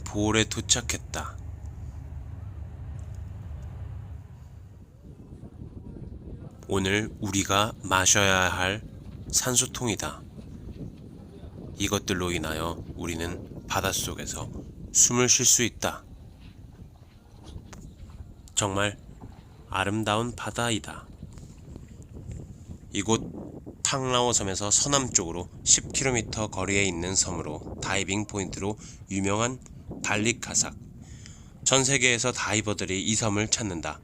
볼에 도착했다. 오늘 우리가 마셔야 할 산소통이다. 이것들로 인하여 우리는 바닷속에서 숨을 쉴 수 있다. 정말 아름다운 바다이다. 이곳 탕라오 섬에서 서남쪽으로 10km 거리에 있는 섬으로 다이빙 포인트로 유명한 발리카삭. 전 세계에서 다이버들이 이 섬을 찾는다.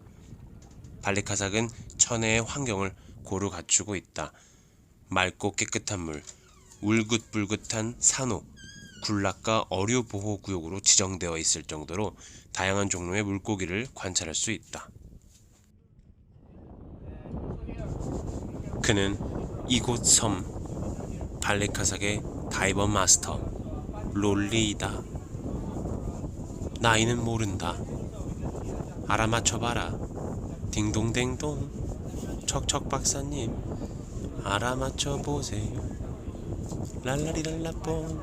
발리카삭은 천혜의 환경을 고루 갖추고 있다. 맑고 깨끗한 물, 울긋불긋한 산호, 군락과 어류 보호 구역으로 지정되어 있을 정도로 다양한 종류의 물고기를 관찰할 수 있다. 그는 이곳 섬 발레카삭의 다이버 마스터 롤리이다. 나이는 모른다. 알아맞혀봐라. 딩동댕동. 척척 박사님. 알아맞혀 보세요. 랄라리랄라뽕.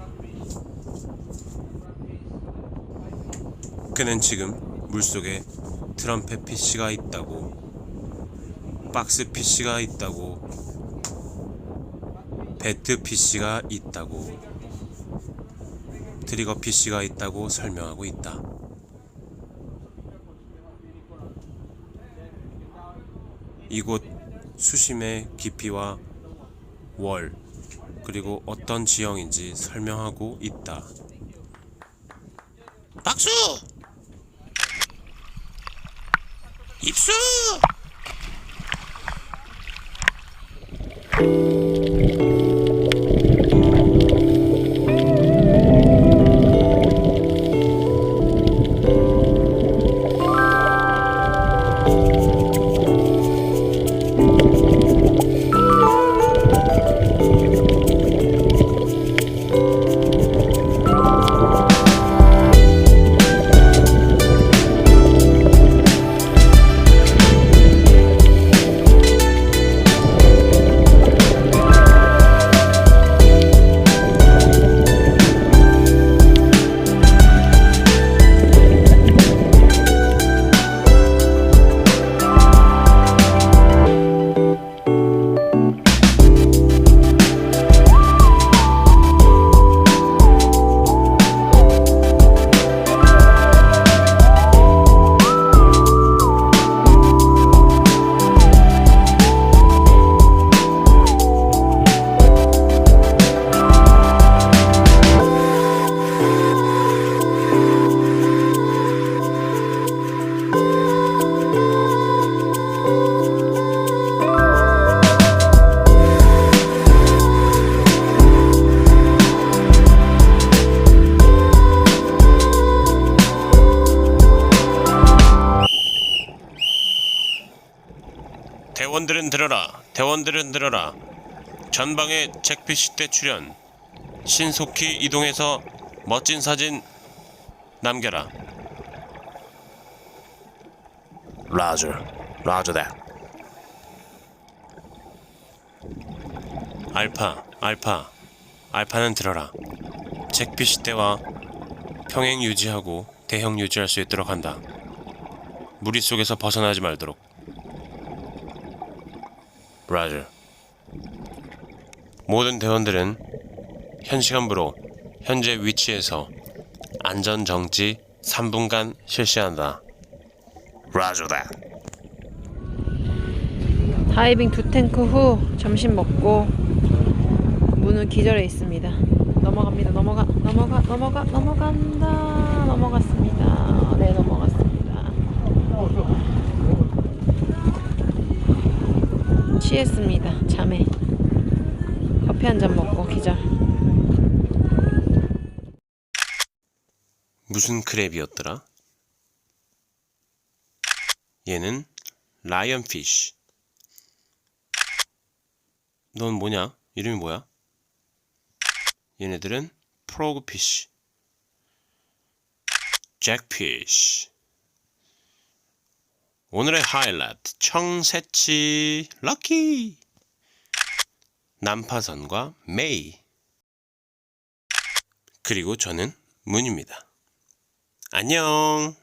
그는 지금 물속에 트럼펫 피쉬가 있다고, 박스 피쉬가 있다고, 배트 피쉬가 있다고, 트리거 피쉬가 있다고 설명하고 있다. 이곳 수심의 깊이와 월, 그리고 어떤 지형인지 설명하고 있다. 박수! 입수! 대원들은 들어라. 대원들은 들어라. 전방에 잭피시 때 출연. 신속히 이동해서 멋진 사진 남겨라. 라저, 라저 대. 알파, 알파, 알파는 들어라. 잭피시 때와 평행 유지하고 대형 유지할 수 있도록 한다. 무리 속에서 벗어나지 말도록. 라저. 모든 대원들은 현 시간부로 현재 위치에서 안전 정지 3분간 실시한다. 라저다. 다이빙 두 탱크 후 점심 먹고 문은 기절해 있습니다. 넘어갑니다. 넘어가, 넘어가, 넘어가, 넘어간다. 넘어갔습니다. 취했습니다. 잠에 커피 한 잔 먹고 기절. 무슨 크랩이었더라? 얘는 라이언 피쉬. 넌 뭐냐? 이름이 뭐야? 얘네들은 프로그 피쉬. 잭 피쉬. 오늘의 하이라이트 청새치 럭키. 난파선과 메이. 그리고 저는 문입니다. 안녕.